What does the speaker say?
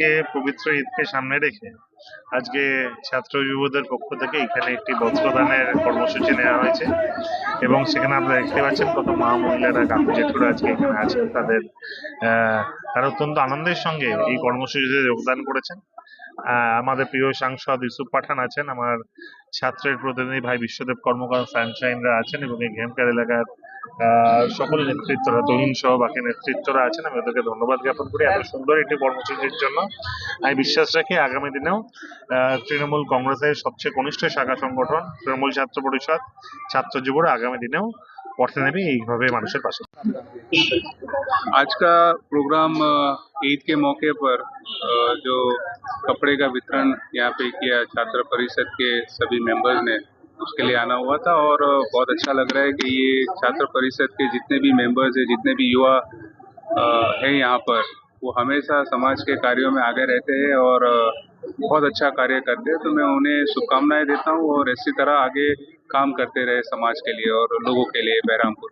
আজকে পবিত্র ঈদকে সামনে রেখে আজকে ছাত্র যুবদের পক্ষ থেকে এখানে একটি বস্ত্রদানের কর্মসূচি নেওয়া হয়েছে এবং সেখানে আপনারা দেখতে পাচ্ছেন কত মা মহিলারা কাকু জেঠুরা আজকে এখানে আছেন। তাদের তারা অত্যন্ত আনন্দের সঙ্গে এই কর্মসূচিতে যোগদান করেছেন। আমাদের প্রিয় সাংসদ ইউসুফ পাঠান আছেন আমার ছাত্রের প্রতিনিধি ভাই বিশ্বদেব কর্মকার সানশাইনরা আছেন এবং এই ঘেমকার এলাকার আহ, সকল নেতৃত্বরা তহিন সহ বাকি নেতৃত্বরা আছেন আমি ওদেরকে ধন্যবাদ জ্ঞাপন করি এত সুন্দর একটি কর্মসূচির জন্য আমি বিশ্বাস রাখি আগামী দিনেও আহ, তৃণমূল কংগ্রেসের সবচেয়ে ঘনিষ্ঠ শাখা সংগঠন তৃণমূল ছাত্র পরিষদ ছাত্র যুবরা আগামী দিনেও পথে নেবে এইভাবে মানুষের পাশে आज का प्रोग्राम अ, ईद के मौके पर अ, जो कपड़े का वितरण यहाँ पे किया छात्र परिषद के सभी मेंबर्स ने, उसके लिए आना हुआ था और बहुत अच्छा लग रहा है कि ये छात्र परिषद के जितने भी मेंबर्स हैं, जितने भी युवा हैं यहाँ पर, वो हमेशा समाज के कार्यों में आगे रहते हैं और बहुत अच्छा कार्य करते हैं। तो मैं उन्हें शुभकामनाएँ देता हूँ और इसी तरह आगे काम करते रहे समाज के लिए और लोगों के लिए बहरामपुर